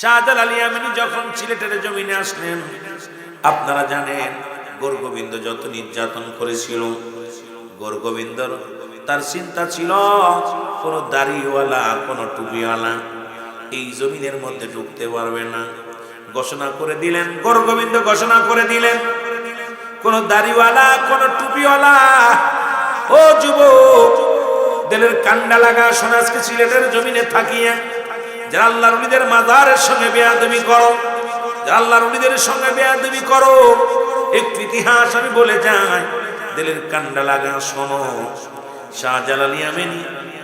শাহজাল আলী আমিনী যখন সিলেটের জমিনে আসলেন, আপনারা জানেন, গোরগোবিন্দ যত নির্যাতন করেছিল, গোরগোবিন্দর তার চিন্তা ছিল, কোন দাড়িওয়ালা, কোন টুপিওয়ালা এই জমিনের মধ্যে ঢুকতে পারবে না। ঘোষণা করে দিলেন, গোরগোবিন্দ ঘোষণা করে দিলেন, কোন দাড়িওয়ালা, কোন টুপিওয়ালা, ও যুবক, দিলের কান্ডা লাগা, সোনাজকে সিলেটের জমিনে থাকিয়া যারা আল্লাহর উলিদের মাজারের সঙ্গে বেয়াদবি করো, যারা আল্লাহর উলিদের সঙ্গে বেয়াদবি করো, একটু ইতিহাস আমি বলে যাই, দিলের কান্ডা লাগা শোনো। শাহজালালি আমিনী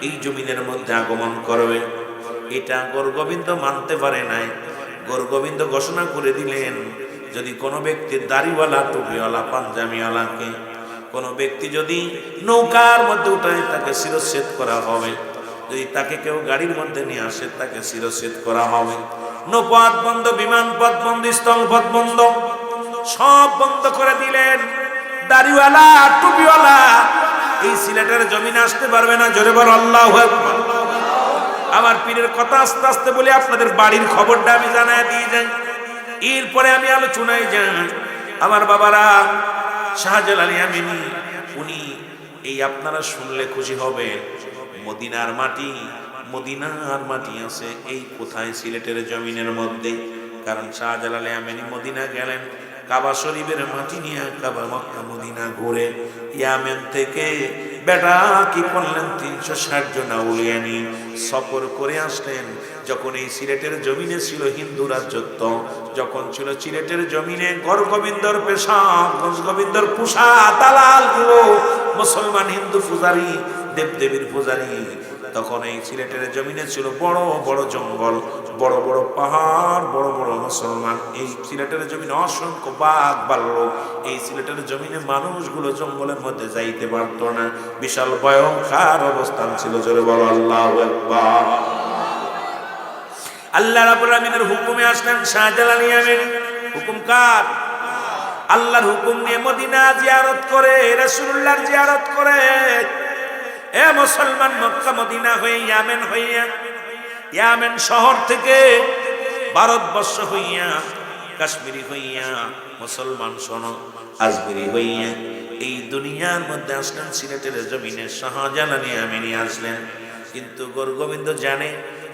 এই জমিনের মধ্যে আগমন করবে। এটা গোরগোবিন্দ মানতে পারে নাই। গোরগোবিন্দ ঘোষণা করে দিলেন, যদি কোনো ব্যক্তির দাড়িওয়ালা, টুপিওয়ালা পাঞ্জামিওয়ালাকে কোনো ব্যক্তি যদি নৌকার মধ্যে উঠায়, তাকে শিরচ্ছেদ করা হবে। যদি তাকে কেউ গাড়ির মধ্যে নিয়ে আসে, তাকে শিরচ্ছেদ করা হবে। নৌপথ বন্ধ, বিমান পথ বন্ধ, স্থল পথ বন্ধ, সব বন্ধ করে দিলেন। দাড়িওয়ালা, টুপিওয়ালা, এই সিলেটের জমিনে আসতে পারবে না, জোরে বল, আল্লাহ আমার পীরের কথা আস্তে আস্তে বলে আপনাদের বাড়ির খবরটা আমি জানায় দিয়ে যাই। এরপরে আমি আলোচনায় যাই। আমার বাবারা শাহজাল আলী আমিনী, উনি এই আপনারা শুনলে খুশি হবেন। মদিনার মাটি মদিনার মাটি আছে এই কোথায় সিলেটের জমিনের মধ্যে? কারণ শাহজালাল আমিনী মদিনা গেলেন, কাবা শরীফের মাটি নিয়ে কাবা মক্কা মদিনা ঘুরে ইয়ামেন থেকে বেটা কি করলেন তিনশো ষাট জন আউলিয়ানি? সফর করে আসলেন, যখন এই সিলেটের জমিনে ছিল হিন্দু রাজত্ব, যখন ছিল সিলেটের জমিনে গড়গোবিন্দর পেশা গোবিন্দর পুষা দালালগুলো মুসলমান হিন্দু পূজারী দেবদেবীর পূজারী। তখন এই সিলেটের জমিনে ছিল বড় বড় জঙ্গল, বড় বড় পাহাড়, বড় বড় মুসলমান। এই সিলেটের জমিনে অসংখ্য বাঘ, বাল্য। এই সিলেটের জমিনে মানুষগুলো জঙ্গলের মধ্যে যাইতে পারত না। বিশাল ভয়ঙ্কর অবস্থান ছিল, জোরে বড় আল্লাহ আল্লাহ রাবুল আমিনের হুকুমে আসলেন শাহজালাল ইয়ামিন হুকুম কার? আল্লাহর হুকুম নিয়ে মদিনা জিয়ারত করে, রাসূলুল্লাহর জিয়ারত করে। এ মুসলমান মক্কা মদিনা হয়ে ইয়ামেন হইয়া, ইয়ামেন শহর থেকে ভারতবর্ষ হইয়া, কাশ্মীরি হইয়া, মুসলমান শোনো, আজমিরি হইয়া, এই দুনিয়ার মধ্যে আসলেন সিলেটের জমিনে, শাহজালাল ইয়ামিনী আসলেন। কিন্তু গোরগোবিন্দ জানে,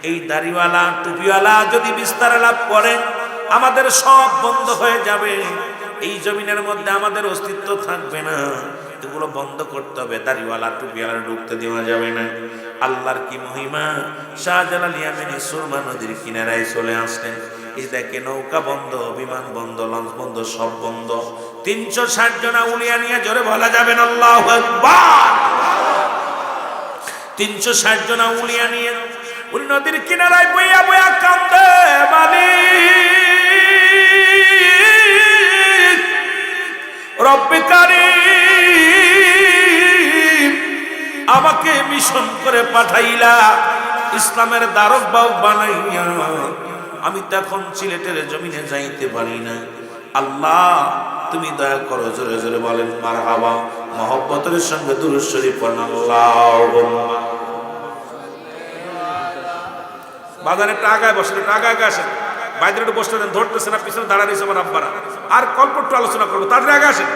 এই দাড়িওয়ালা, টুপিওয়ালা যদি বিস্তার লাভ করে, আমাদের সব বন্ধ হয়ে যাবে। এই জমিনের মধ্যে আমাদের অস্তিত্ব থাকবে না। এগুলো বন্ধ করতে হবে। দাড়িওয়ালা টুপিওয়ালা ঢুকতে দেওয়া যাবে না। আল্লাহর কি মহিমা? শাহজালাল ইয়ামিনী সুরমা নদীর কিনারায় চলে আসলেন। দেখে নৌকা বন্ধ, বিমান বন্ধ, লঞ্চ বন্ধ, সব বন্ধ। তিনশো ষাট জনা উলিয়া নিয়ে জোরে বলা যাবেন আল্লাহ তিনশো ষাট জনা উলিয়া নিয়ে উনি নদীর কিনারায় বইয়া বইয়া কান্দে মালিক। রব্বিকারী আমাকে মিশন করে পাঠাইলা। ইসলামের দ্বারক বাউ বানাইয়া। আমি তখন সিলেটের জমিনে যাইতে পারি না। আল্লাহ, তুমি দয়া করো, জোরে জোরে বলেন মার হাবা মহব্বতের সঙ্গে দুরুশ্বরী আল্লাহ বাজারে টাকায় বসেন টাকায় আসেন। বাইরে একটু বসতে দেন ধরতেছে না, পিছনে দাঁড়া রয়েছে আমার আব্বারা। আর কল্প একটু আলোচনা করব, তাড়াতাড়ি আগে আসেন।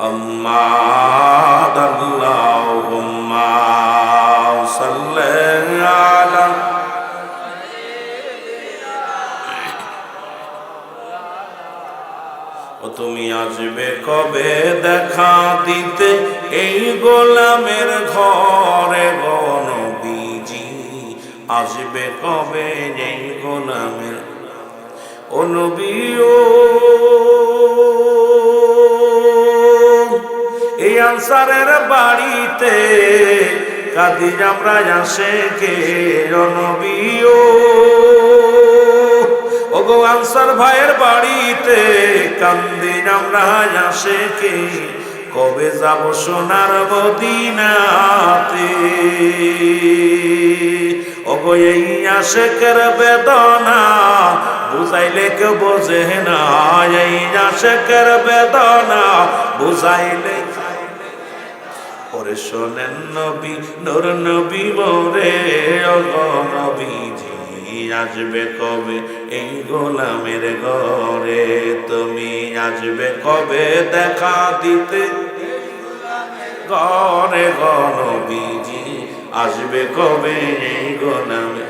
أما اللهم صل على ও তুমি আসবে কবে দেখা দিতে এই গোলামের ঘরে গণবিজি আসবে কবে এই গোলামের ও নবীও এই আনসারের বাড়িতে কাদি আমরা আসে কে নবীও ওগো আনসার ভাইয়ের বাড়িতে কান্দি আমরা আসে কে কবে যাব সোনার মদিনাতে? ওগো এই আশেকের বেদনা বুঝাইলে কেউ বোঝে না, এই বেদনা। বুঝাইলে ওরে শোনেন নবী নবী আসবে কবে এই গোলামের ঘরে? তুমি আসবে কবে দেখা দিতে? ঘরে গণবীজি আসবে কবে এই গোলামে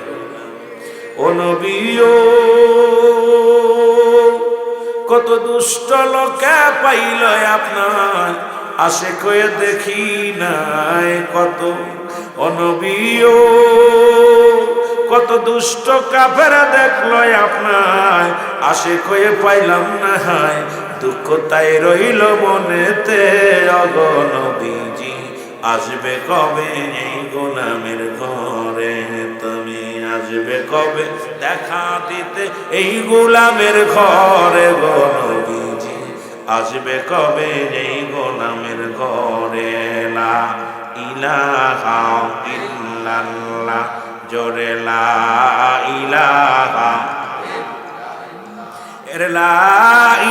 ও কত দুষ্ট লোকে পাইল আপনার। আসে কয়ে দেখি নাই কত। অনবীয় কত দুষ্ট কাফেরা দেখল আপনার। আসে কয়ে পাইলাম না হায় দুঃখ তাই রইল মনেতে। অগনবীজি আসবে কবে এই গোলামের ঘরে? কবে দেখা দিতে? এই গোলামের ঘরে গনবীজি আসবে কবে এই গোলামের ঘরে? লা ইলাহা ইল্লাল্লাহ, জোরে লা ইলাহা এর লা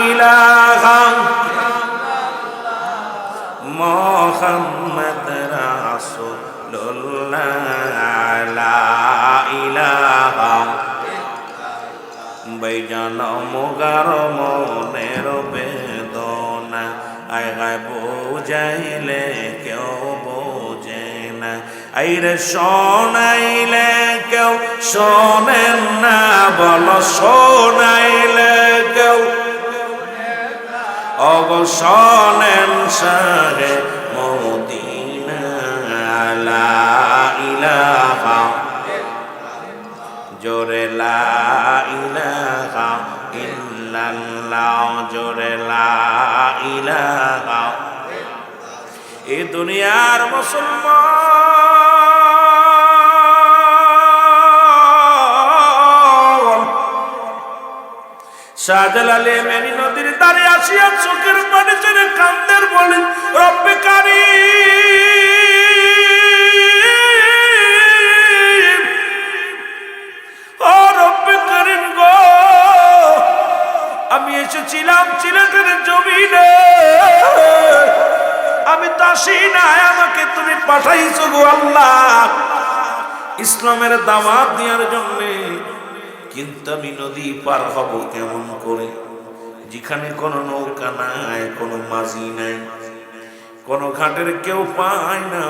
ইলাহা মোহাম্মদ বৈজান মোগার মনের বেদনা। আয় হায় বোঝাইলে কেউ বোঝে না আইরে শোনাইলে কেউ শোনেন না, বল শোনাইলে কেউ। অবসনেন সাহে মদিনা লা ইলাহা জোরে এ দুনিয়ার মুসলমান। শাহজালালে মেনি নদীর দ্বারে আসিয়া চোখের ছেড়ে কান্দের বলেন রব্বে কারি আমি এসেছিলাম চিলেটের জমিনে। আমি দাসী নাই, আমাকে তুমি পাঠাইছো গো আল্লাহ। ইসলামের দাওয়াত দেওয়ার জন্যে। কিন্তু আমি নদী পার হব কেমন করে? যেখানে কোনো নৌকা নাই, কোনো মাঝি নাই, কোনো ঘাটের কেউ পায় না।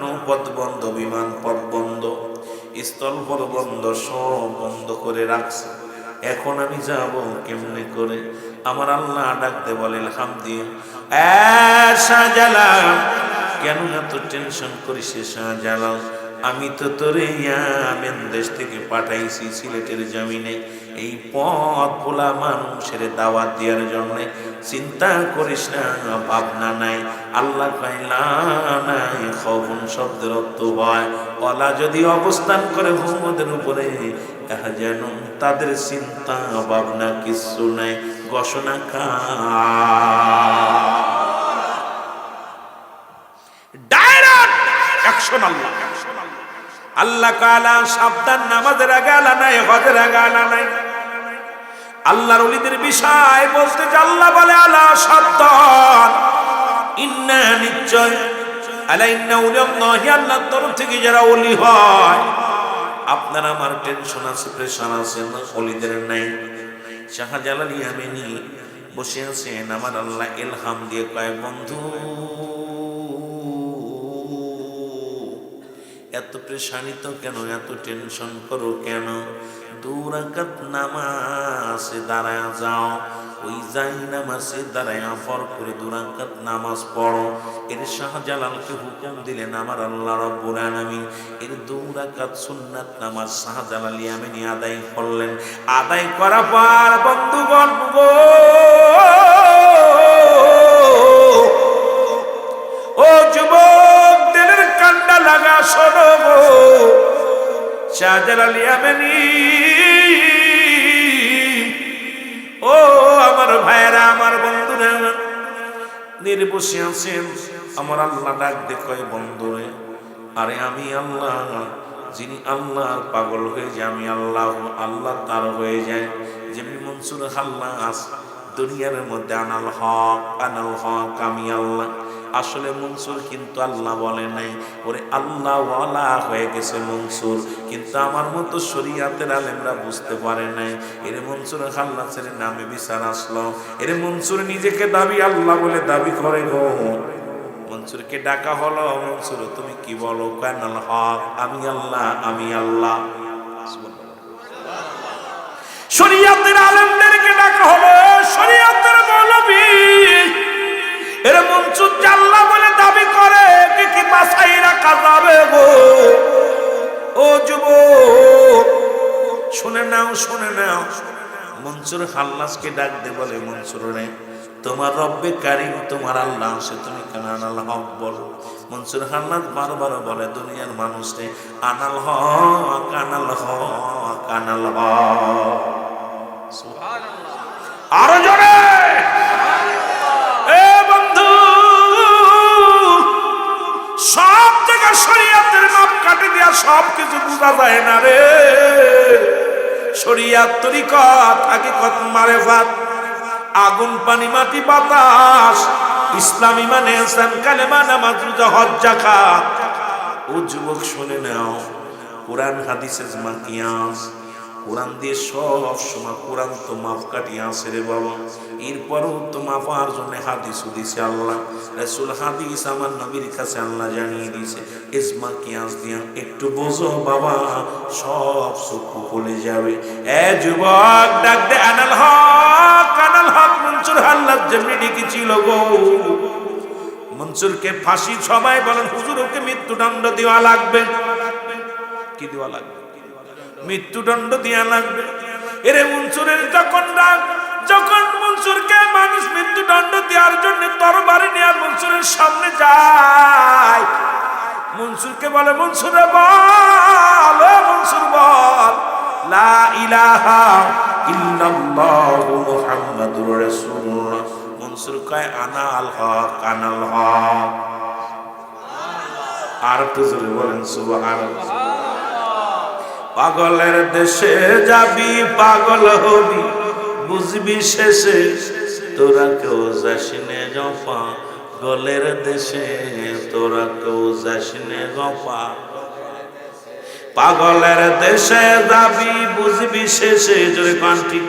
নৌপথ বন্ধ, বিমান পথ বন্ধ, স্থল বন্ধ, সব বন্ধ করে রাখছে। এখন আমি যাব কেমনে করে? আমার আল্লাহ ডাকতে বলে হামদি শাহজালাম কেন এত টেনশন করিস শাহজালাল? আমি তো তোরে ইয়ামেন দেশ থেকে পাঠাইছি সিলেটের জমিনে। এই পথ ভোলা মানুষের দাওয়াত দেওয়ার জন্য চিন্তা করিস না, ভাবনা নাই। আল্লাহ নাই খবন শব্দের অর্থ হয়। অলা যদি অবস্থান করে হুমদের উপরে, তাহা যেন তাদের চিন্তা, ভাবনা কিছু নাই। ঘোষণা খা আল্লাহ। আল্লাহ কালা সাবধান, নামাজের আগে আলা নাই, হজের আগে আলা নাই। আল্লাহর অলিদের বিষয় বলতে আল্লাহ বলে, আলা সাবধান ইন্না নিশ্চয়, আলা ইন্না উলিয়াল্লাহি, আল্লাহর তরফ থেকে যারা ওলি হয়, আপনার আমার টেনশন আছে প্রেশার আছে, অলিদের নাই। শাহজালাল ইয়ামেনি বসে আছেন, আমার আল্লাহ এলহাম দিয়ে কয়, বন্ধু এত প্রেশানিত কেন? এত টেনশন করো কেন? দুরাকাত নামাজে দাঁড়ায় যাও। ওই যাই নামাজে দাঁড়ায় ফর করে দুরাকাত নামাজ পড়ো। এর শাহজালালকে হুকুম দিলেন, আমার আল্লাহ রব্বুল আলামিন। এর দুরাকাত সুন্নাত নামাজ শাহজালাল ইয়ামিনী আদায় করলেন। আদায় করা পার বন্ধুগণ গো শাহজালাল ইয়ামিনী ও আমার ভাইরা আমার বন্ধুরা, নির্বসে আছেন। আমার আল্লাহ ডাক দেখয় বন্ধুরে, আরে আমি আল্লাহ, যিনি আল্লাহর পাগল হয়ে যায়, আমি আল্লাহ আল্লাহ তার হয়ে যায়। যেমনি মনসুর আল্লাহ আস দুনিয়ার মধ্যে আনাল হক আনাল হক, আমি আল্লাহ। আসলে মনসুর কিন্তু আল্লাহ বলে নাই। ওরে আল্লাহ ওয়ালা হয়ে গেছে মনসুর। কিন্তু আমার মতো শরিয়াতের আলেমরা বুঝতে পারে নাই। এর মনসুর খাল্লাসের নামে বিচার আসলো। এর মনসুর নিজেকে দাবি আল্লাহ বলে দাবি করে গো। মনসুরকে ডাকা হলো। মনসুর, তুমি কি বলো? কেন হক? আমি আল্লাহ আমি আল্লাহ। শরিয়াতের আলেমদেরকে ডাকা হলো। শরিয়াতের মৌলবী এর মনসুর জাল্লা বলে দাবি করে, কি বাসাই রাখা যাবে গো? ও যুব শুনে নাও শুনে নাও। মনসুর হাল্লাসকে ডাক দে বলে মনসুর রে তোমার রব্বে কারিম, তোমার আল্লাহ সে তুমি আনাল হক বলো। মনসুর হাল্লাস বারবার বলে, দুনিয়ার আনাল হক আনাল হক আনাল হক। আরও জোরে থেকে শরীয়তের মাপ কাটে দিয়া সব কিছু বোঝা যায় না রে। শরিয়াত তরিকত আগে কত মারে ভাত আগুন, পানি, মাটি, বাতাস, ইসলামী মানে হাসান কালেমা, নামাজ, রোজা, হজ জাকাত ও যুবক, শুনে নাও, কোরআন, হাদিসের মাকিয়াস কোরআন দিয়ে সব সময় কোরআন তো মাফ কাটিয়ে আসে রে বাবা। এরপরও তো মাফার জন্য হাদিস দিছে আল্লাহ। রসুল হাদিস আমার নবীর কাছে আল্লাহ জানিয়ে ইসমা কিয়াস দিয়া একটু বোঝো বাবা, সব চক্ষু খুলে যাবে। এ যুবক, ডাক দে, আনাল হক আনাল হক, মনসুর ডেকেছিল গো। মনসুরকে ফাঁসি সবাই বলেন, হুজুর, ওকে মৃত্যুদণ্ড দেওয়া লাগবে। কি দেওয়া লাগবে? মৃত্যুদণ্ড দেওয়া লাগবে। এরে মনসুরের যখন ডাক যখন মনসুরকে মানুষ মৃত্যুদণ্ড দেওয়ার জন্য তরবারি নিয়ে মনসুরের সামনে যায়। মনসুরকে বলে বল মনসুর বল আনাল আর বলেন পাগলের দেশে যাবি, পাগল হবি। বুঝবি শেষে, তোরা কেউ যাসিনে জপা, গলের দেশে, তোরা কেউ যাসিনে জপা। পাগলের দেশে যাবি, বুঝবি শেষে, জোরে কান ঠিক।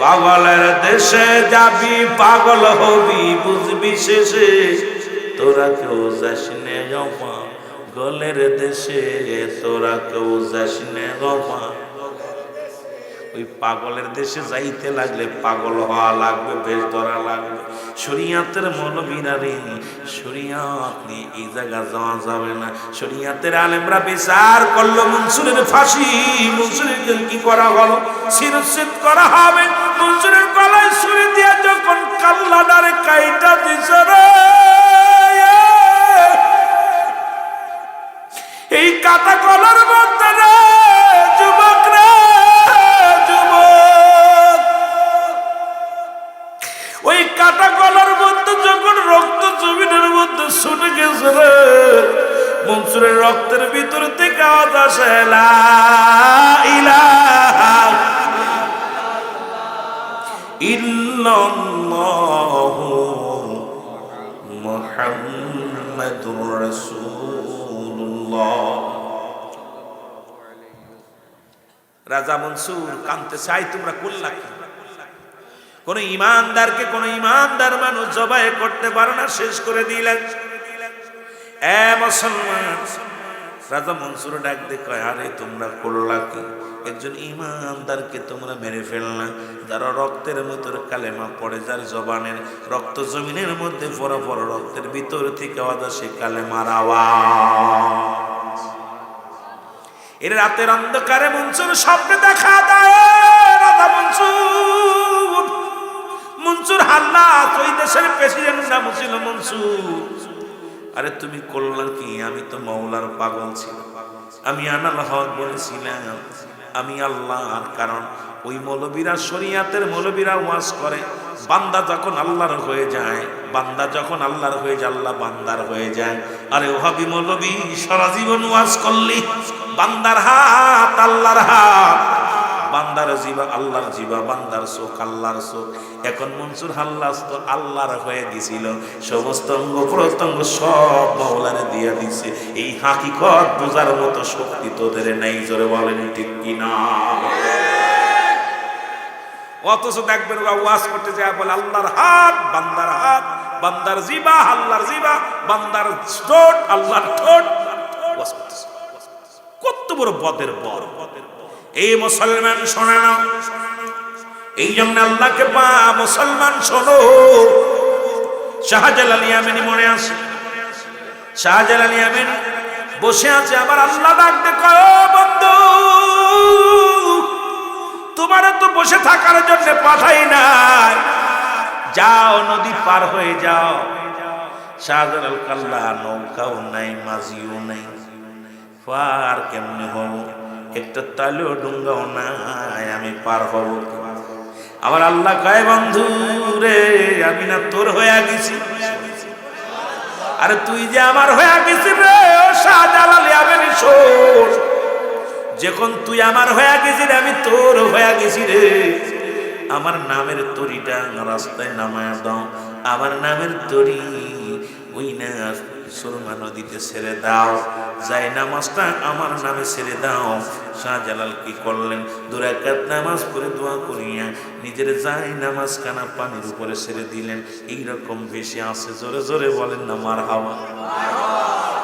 পাগলের দেশে যাবি, পাগল হবি, বুঝবি শেষে, তোরা কেউ যাসিনে জপা, গলের দেশে, তোরা কেউ যাস নে গমা ওই পাগলের দেশে যাইতে লাগলে পাগল হওয়া লাগবে, বেশ ধরা লাগবে। শরিয়াতের মৌলবীরা রে, শরিয়াত নিয়ে এই জায়গা যাওয়া যাবে না। শরিয়াতের আলেমরা বিচার করল, মনসুরের ফাঁসি, মনসুরের কি করা হলো? শিরচ্ছেদ করা হবে, মনসুরের গলায় ছুরি দিয়ে যখন কাল্লাডারে কাইটা দিছে এই কাটা কলার মধ্যে মধ্যে শুনে গেছে মনসুরের রক্তের ভিতর থেকে আওয়াজ আসে রাজা মনসুর কানতে চাই তোমরা করলা কি? কোন ইমানদারকে কোন ইমানদার মানুষ জবাই করতে পারে না, শেষ করে দিলেন। এ মুসলমান, রাজা মনসুর ডাক কয়, আরে, তোমরা করলা কি? একজন ইমানদারকে তোমরা মেরে ফেললা। যারা রক্তের মতোর কালেমা পড়ে, যার জবানের রক্ত জমিনের মধ্যে পড়া রক্তের ভিতর থেকে আওয়াজ আসে কালেমার আওয়াজ। এর রাতের অন্ধকারে মনসুর স্বপ্নে দেখা দেয় রাধা মনসুর। মনসুর হাল্লা ওই দেশের প্রেসিডেন্ট নাম ছিল মনসুর। আরে তুমি করলাম কি? আমি তো মৌলার পাগল ছিল আমি আনাল হক বলেছিলাম। আমি আল্লাহর কারণ। ওই মৌলবীরা শরিয়াতের মৌলবীরা ওয়াজ করে। বান্দা যখন আল্লাহর হয়ে যায়, বান্দা যখন আল্লাহর হয়ে যায়, আল্লাহ বান্দার হয়ে যায়। আরে ওহাবি মৌলবী, সারা জীবন ওয়াজ করলি। বান্দার হাত, আল্লাহর হাত। বান্দার জিবা, আল্লাহর জিবা, বান্দার চোখ আল্লাহর চোখ এখন মনসুর হাল্লাস তো আল্লাহর হয়ে গেছিল। সমস্ত অঙ্গ প্রত্যঙ্গ সব মাওলারে দিয়া দিছে। এই হাকিকত বোঝার মতো শক্তি তোদের নেই, জোরে বলেন ঠিক কিনা? অথচ দেখবেন ওয়াজ করতে যায়, বলে আল্লাহর হাত, বান্দার হাত, বান্দার জিবা, আল্লাহর জিবা, বান্দার ঠোঁট, আল্লাহর ঠোঁট। কত বড় বদের বর। এই মুসলমান শোনে না। এই জন্য আল্লাহকে পা, মুসলমান শোনো। শাহজালাল ইয়ামিনী মনে আছে? শাহজালাল ইয়ামিনী বসে আছে, আবার আল্লাহ ডাক দেখো বন্ধু, তোমার তো বসে থাকার জন্য পাঠাই নাই। যাও, নদী পার হয়ে যাও। শাহজালাল কাল্লা, নৌকাও নাই, মাঝিও নাই। পার কেমনে হব? একটা তালেও ডুঙ্গাও নাই, আমি পার হব? আমার আল্লাহ কয়, বন্ধু রে, আমি না তোর হয়ে গেছি। আরে তুই যে আমার হয়ে গেছি রে, ও শাহজালাল ইয়ামিনী, শোন। যখন তুই আমার হয়ে গেছিস আমি তোর হয়ে গেছি রে। আমার নামের তরিটা রাস্তায় নামায় দাও। আমার নামের তরি ওই না সুরমা নদীতে ছেড়ে দাও। যাই নামাজটা আমার নামে ছেড়ে দাও। শাহজালাল কি করলেন? দুরাকাত নামাজ পড়ে দোয়া করিয়া নিজের যাই নামাজ কানা পানির উপরে ছেড়ে দিলেন। এইরকম বেশি আছে জোরে জোরে বলেন না মার হাওয়া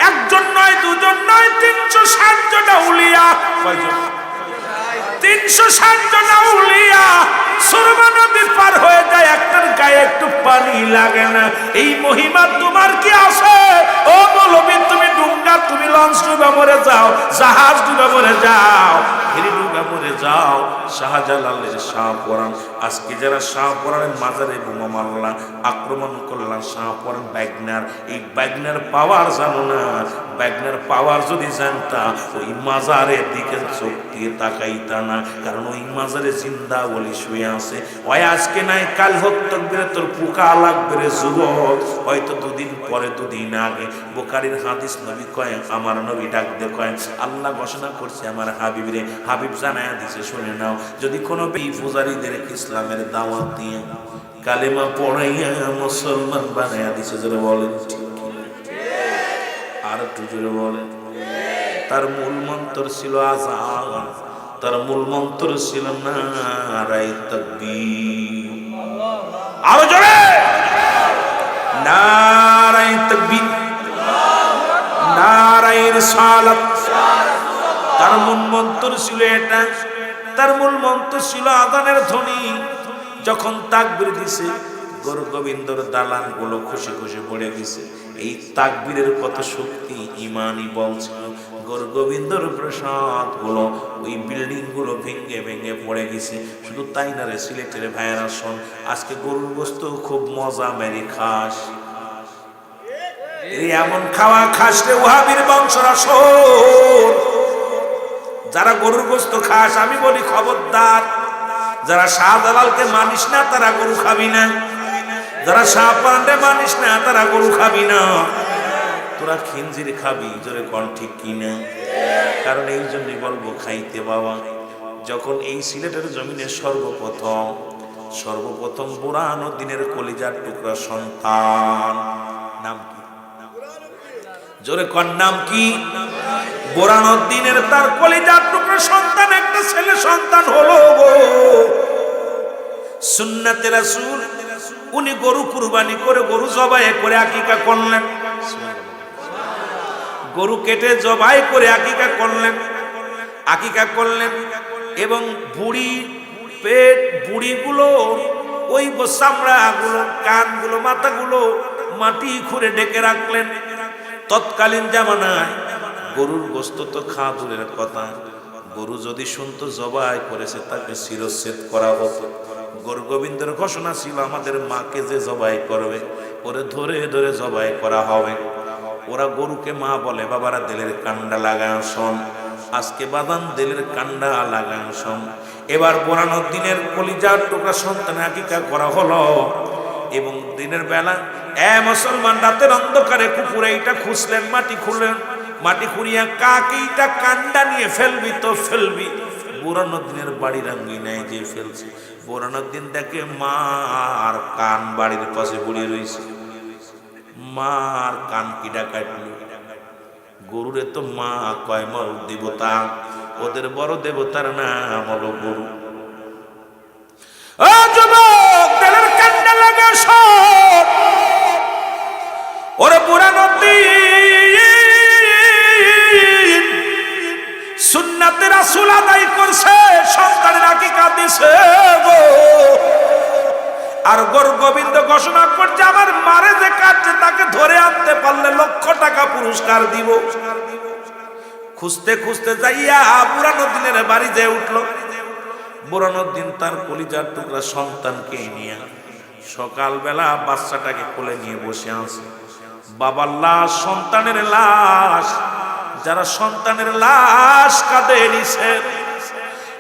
একজন নয়, দুজন নয়, তিনশো ষাট উলিয়া। তিনশো ষাট উলিয়া সুরমা নদী পার হয়ে যায়, একটার গায়ে একটু পানি লাগে না। এই মহিমা তোমার কি আছে? ও বলবি তুমি ডুঙ্গা তুমি লঞ্চ ডুবে মরে যাও, জাহাজ ডুবে মরে যাও ফেরি ডুবে মরে যাও, শাহজালালের শাহপরান আজকে যারা শাহপরানের মাজারে বোমা মারলাম আক্রমণ করলাম শাহপরান ব্যাগনার এই ব্যাগনার পাওয়ার জানো না? ব্যাগনার পাওয়ার যদি জানতা, ওই মাজারের দিকে চোখ দিয়ে তাকাইতা না, কারণ ওই মাজারে জিন্দা বলি শুয়ে আছে। ওই আজকে নাই, কাল হোক, তকবিরে তোর পোকা লাগবে রে যুবক। হয়তো দুদিন পরে, দুদিন আগে। বোকারির হাদিস নবী কয়, আমার নবী ডাক দে কয়, আল্লাহ ঘোষণা করছে আমার হাবিবরে হাবিব জানায়া দিছে, শুনে নাও। যদি কোনো বি পূজারীদের ইসলামের দাওয়াত দিয়ে কালেমা পড়াইয়া মুসলমান বানায়া দিছে যারা বলেন আর একটু জোরে বলেন। তার মূল মন্ত্র ছিল আজান, তার মূল মন্ত্র ছিল নারাই তকবীর। আরও জোরে! নারাই তকবীর। নারাই রিসালাত। তার মূল মন্ত্র ছিল এটা তার মূল মন্ত্র ছিল আদানের ধ্বনি। যখন তাকবির দিছে গরু গোবিন্দর দালানগুলো খুশি খুশি পড়ে গেছে। এই তাকবীরের কত শক্তি, ইমানই বলছে। গরু গোবিন্দর প্রসাদগুলো ওই বিল্ডিংগুলো ভেঙে ভেঙে পড়ে গেছে। শুধু তাই না রে, সিলেটের ভাইয়েরা শোন, আজকে গরুর গোস্ত খুব মজা, মেরে খাস। এমন খাওয়া খাস রে ওহাবির বংশরা, শোন। যারা গরুর গোস্ত খাস, আমি বলি খবরদার। যারা শাহজালালকে মানিস না, তারা গরু খাবি না। যারা শাহ পান্ডে মানিস না, তারা গরু খাবি না। তোরা খিঞ্জির খাবি, জোরে কন ঠিক কিনা? কারণ এই জন্যই বলব, খাইতে বাবা, যখন এই সিলেটের জমিনে সর্বপ্রথম সর্বপ্রথম বুড়ানো দিনের কলিজার টুকরা সন্তান, নাম কি? জোরে কর নাম কি? বোরানুদ্দিনের তার কলিজার টুকরো সন্তান, একটা ছেলে সন্তান হলো গো। রাসূল, উনি গরু কুরবানি করে, গরু জবাই করে আকিকা করলেন। গরু কেটে জবাই করে আকিকা করলেন। আকিকা করলেন এবং বুড়ি পেট, বুড়িগুলো, ওই চামড়াগুলো কানগুলো, মাথাগুলো মাটি খুঁড়ে ডেকে রাখলেন। তৎকালীন জামানায় গরুর গোস্ত তো খাওয়া দূরের কথা। গরু যদি শুনতো জবাই করেছে, তাকে শিরচ্ছেদ করা হতো। গরু গোবিন্দের ঘোষণা ছিল, আমাদের মাকে যে জবাই করবে, ওরে ধরে ধরে জবাই করা হবে। ওরা গরুকে মা বলে, বাবারা, দিলের কান্ডা লাগায় শোন। আজকে বাদান দিলের কান্ডা লাগায় শোন। এবার বোরানোর দিনের কলিজার টুকরা সন্তান আকিকা করা হলো। এবং দিনের বেলা, এ মুসলমান, রাতের অন্ধকারে কুকুরে এইটা খুঁজলেন, মাটি খুঁড়লেন মাটি খুঁড়িয়া কাকিটা কান্ডা নিয়ে ফেলবি তো ফেলবি। বুরানুদ্দিনের বাড়ির আঙ্গিনায় যে ফেলছে। বুরানুদ্দিন দেখে মার কান বাড়ির পাশে বুড়িয়ে রয়েছে মার কান কিডা কাটল। গরুরে তো মা কয় মর দেবতা, ওদের বড় দেবতার নাম হলো গরু। ওরে বুড়া নদী সুন্নাতে রাসূল আদায় করছে, সন্তানের আকিকা দিছে গো। আর গোর গোবিন্দ ঘোষণা করছে, আমার মারে যে কাটছে, তাকে ধরে আনতে পারলে লক্ষ টাকা পুরস্কার দিব। খুঁজতে খুঁজতে যাইয়া বুড়ানুদ্দিনের বাড়ি যেয়ে উঠল। বুড়ানুদ্দিন তার কলিজার টুকরা সন্তানকে নিয়ে সকালবেলা বাচ্চাটাকে কোলে নিয়ে বসে আছে। বাবার লাশ, সন্তানের লাশ। যারা সন্তানের লাশ কাঁদে নিছে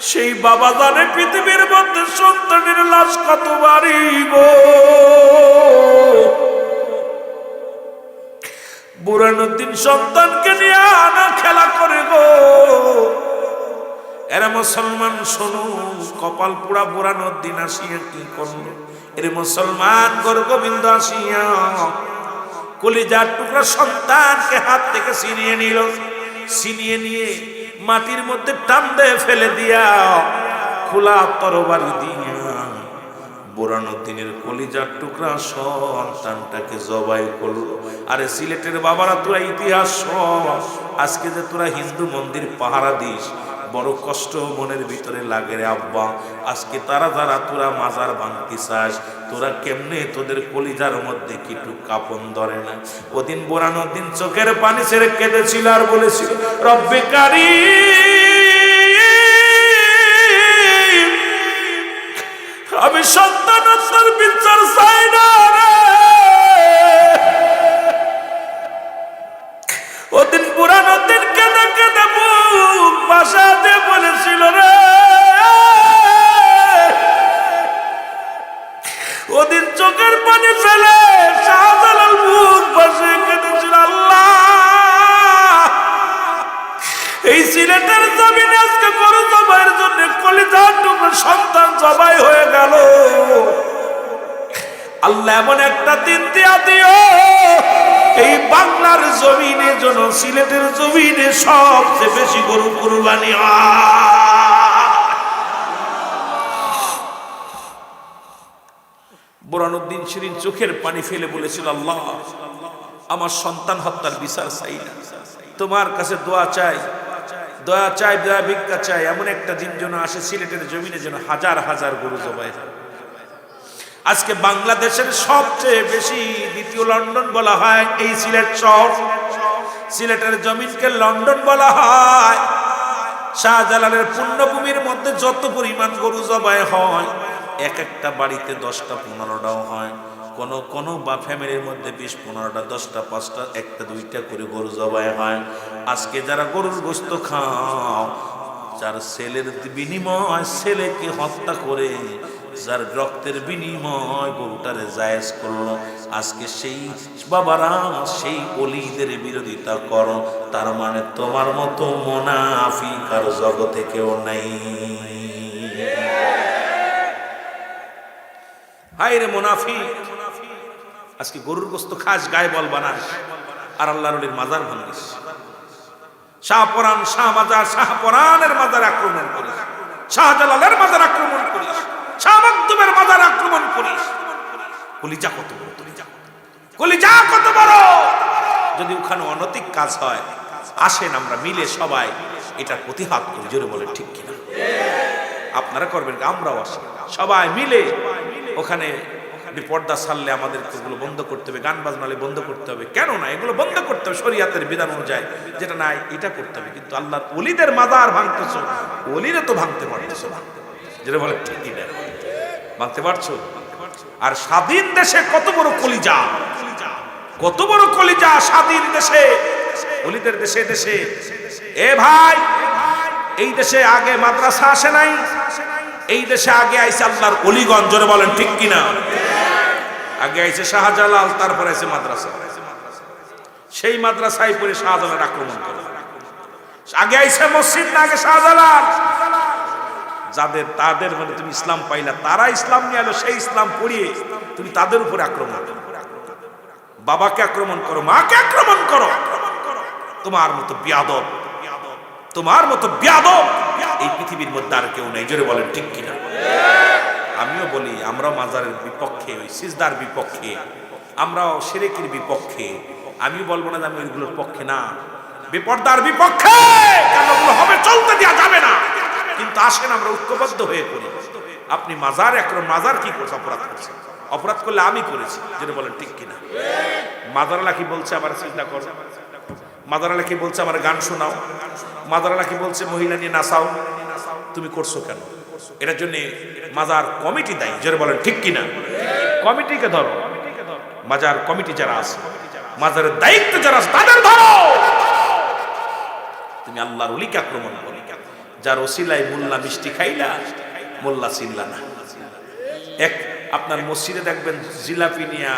সেই বাবা জানে পৃথিবীর মধ্যে সন্তানের লাশ কত বাড়ি গো। বুড়ানুদ্দিন সন্তানকে নিয়ে আনা খেলা করে গো। এরা মুসলমান, শোনো, কপাল পুরা বুড়ানুদ্দিন আসিয়া কি করল? এর মুসলমান গর গোবিন্দ আসিয়া কলিজার টুকরা সন্তানকে হাত থেকে ছিনিয়ে নিল। ছিনিয়ে নিয়ে মাটির মধ্যে টান দিয়ে ফেলে দিয়া খোলা তরবারি দিয়া পুরানো দিনের কলিজার টুকরা সন্তানটাকে জবাই করল। আরে সিলেটের বাবারা, তোরা ইতিহাস সব আজকে যে তোরা হিন্দু মন্দির পাহারা দিস বড় কষ্ট মনের ভিতরে লাগে রে আব্বা। আজকে তারা যারা, তোরা মাজার ভাঙতে চাস, তোরা কেমনে তোদের কলিজার মধ্যে কিটু কাপন ধরে না? ওদিন বোরানোর দিন চোখের পানি ছেড়ে কেঁদেছিল আর বলেছিল, রব্বে দিয়া দিও এই বাংলার জমিনে সিলেটের জমিনে সবচেয়ে বেশি গরু কুরবানি বোরানুদ্দিন চোখের পানি ফেলে বলেছিল, আল্লাহ, আমার সন্তান হত্যার বিচার চাই না। তোমার কাছে দোয়া চাই। দয়া চাই, দয়া ভিক্ষা চাই। এমন একটা দিন যেন আসে, সিলেটের জমিনে যেন হাজার হাজার গরু জবাই হয়। আজকে বাংলাদেশের সবচেয়ে বেশি দ্বিতীয় লন্ডন বলা হয়, এই সিলেট শহর। সিলেটের জমিনকে লন্ডন বলা হয়। শাহজালালের পুণ্যভূমির মধ্যে যত পরিমাণ গরু জবাই হয়, এক একটা বাড়িতে দশটা, পনেরোটাও হয়। কোন কোন বা ফ্যামিলির মধ্যে বিশ, পনেরোটা, দশটা, পাঁচটা, একটা, দুইটা করে গরু জবাই হয়। আজকে যারা গরুর গোস্ত খাও, যার ছেলের বিনিময় ছেলেকে হত্যা করে যার রক্তের বিনিময় গরুটারে জায়েজ করল। আজকে সেই বাবারা, সেই অলিদের বিরোধিতা করো। তার মানে তোমার মতো মোনাফিক আর জগতে কেউ নাই। হাই রে মোনাফিক, আজকে গরুর গোস্ত খাস, গায়ে বল বানাস। আর আল্লাহর অলির মাজার ভাঙিস শাহপরান শাহ মাজার শাহপরানের মাজার আক্রমণ করিস। শাহজালালের মাজার আক্রমণ করিস শাহ মাকদুমের মাজার আক্রমণ করিস কলিজা কত বড়, কলিজা কলিজা কত বড়। যদি ওখানে অনৈতিক কাজ হয়, আসেন আমরা মিলে সবাই, এটার প্রতিহাত করি, জোরে বলে ঠিক কিনা? আপনারা করবেন আমরাও আসি। সবাই মিলে ওখানে পর্দা সারলে আমাদের এগুলো বন্ধ করতে হবে, গান বাজনালে বন্ধ করতে হবে। কেন না? এগুলো বন্ধ করতে হবে শরিয়াতের বিধান অনুযায়ী। যেটা নাই, এটা করতে হবে। কিন্তু আল্লাহ অলিদের মাজার ভাঙতেছ অলিরে তো ভাঙতে পারতেছ যেটা বলে ঠিকই না ভাঙতে পারছ? আর স্বাধীন দেশে কত বড় কলিজা? কত বড় কলিজা স্বাধীন দেশে? অলিদের দেশে দেশে। এ ভাই, এই দেশে আগে মাদ্রাসা আসে নাই? এই দেশে আগে আইসে আল্লাহর অলিগঞ্জ বলেন, ঠিক কিনা? আগে আইসে শাহজালাল, তারপর আইসে মাদ্রাসা। সেই মাদ্রাসায় পরে শাহজালাল আক্রমণ করে। আগে আইসে মসজিদ, না আগে শাহজালাল? যাদের তাদের মানে তুমি ইসলাম পাইলা, তারা ইসলাম নিয়ে এলো, সেই ইসলাম পড়িয়ে তুমি তাদের উপরে আক্রমণ করো। বাবাকে আক্রমণ করো, মাকে আক্রমণ করো। তোমার মতো বিয়াদব, তোমার মতো বিয়াদব এই পৃথিবীর মধ্যে আর কেউ নেই। জোরে বলেন, ঠিক কিনা? আমিও বলি, আমরাও মাজারের বিপক্ষে, ওই সিজদার বিপক্ষে, আমরাও সেরেকির বিপক্ষে। আমি বলব না যে আমি ওইগুলোর পক্ষে না। বেপর্দার বিপক্ষে কারণ ওগুলো হবে, চলতে দেওয়া যাবে না। কিন্তু আসেন, আমরা ঐক্যবদ্ধ হয়ে করি। আপনি মাজার একরম মাজার কি করছে? অপরাধ করছে। অপরাধ করলে আমি করেছি। যেটা বলেন, ঠিক কিনা? মাদারালা কি বলছে? আমার চিন্তা করো। মাদারালা কি বলছে? আমার গান শোনাও। মাদারালা কি বলছে? মহিলা নিয়ে নাচাও। তুমি করছ কেন? এটার জন্য মাজার কমিটি দায়ী। যারা বলেন, ঠিক কিনা? কমিটিকে ধরো। মাজার কমিটি যারা আছে, মাজারের দায়িত্ব যারা আছে, তাদের ধরো। তুমি আল্লাহর অলিকে আক্রমণ করো। যার ওসিলায় মোল্লা মিষ্টি খাইলা, মোল্লা চিনলা না। এক, আপনার মসজিদে দেখবেন জিলাপি নিয়া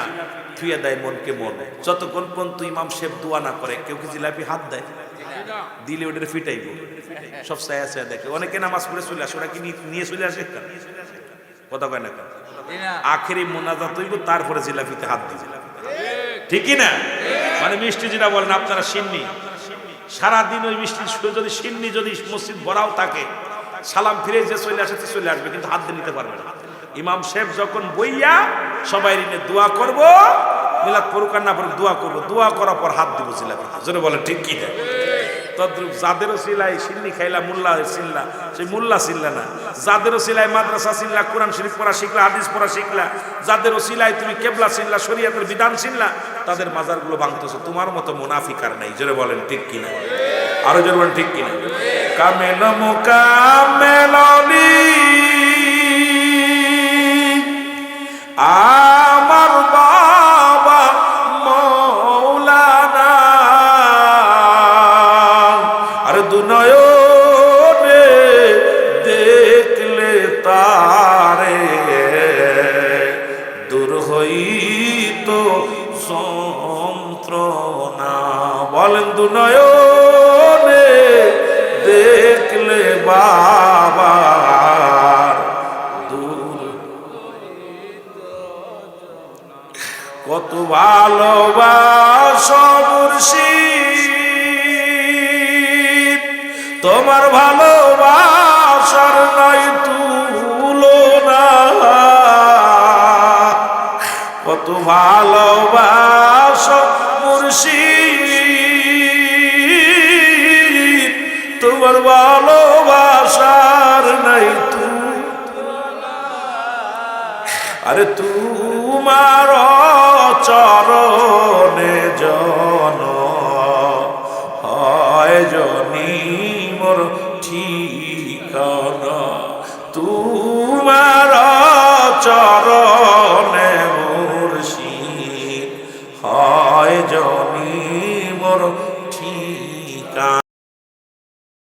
থুয়ে দেয় মনকে মন। যতক্ষণ পর্যন্ত ইমাম শেফ দোয়া না করে, কেউ কি জিলাপি হাত দেয়? দিলে ওটা ফিটাইব। সব সায়া সায়া দেখে। অনেকে নামাজ পড়ে চলে আসে, ওরা কি নিয়ে চলে আসে? কথা কয় না আখেরি মোনাজাত হইব, তারপরে জিলাপিতে হাত দিবে। ঠিকই না? মানে মিষ্টি যেটা বলেন, আপনারা সিন্নি সারাদিন ওই মিষ্টি যদি সিন্নি যদি মসজিদ ভরাও থাকে, সালাম ফিরে যে চলে আসে চলে আসবে, কিন্তু হাত দিয়ে নিতে পারবে না। ইমাম সাহেব যখন বইয়া, সবাই ঋণে দোয়া করব, মিলাদ পড়ুক না পড়ুক, দোয়া করব। দোয়া করার পর হাত দিব জিলাপি জোরে বলে ঠিক কি না? তদ্রুপ যাদেরও সিলাই সিন্নি খাইলা মুল্লা সিল্লা, সেই মুল্লা সিল্লা না। যাদেরও সিলাই মাদ্রাসা সিল্লা, কোরআন শরীফ পড়া শিখলা, হাদিস পড়া শিখলা, যাদেরও সিলাই তুমি কেবলা সিল্লা, শরীয়তের বিধান সিল্লা, তাদের মাজারগুলো ভাঙতেছো। তোমার মতো মুনাফিক আর নাই। জোরে বলেন, ঠিক কিনা? আরও জোরে বলেন, ঠিক কিনা? কামেল মোকামেলনি আমার কত ভালোবাসা তোমার ভালোবাসার নাই তুলনা কত ভালোবাসা তোমার ভালোবাসার নাই তুলনা আরে তোমার চরণে জন হয় জনি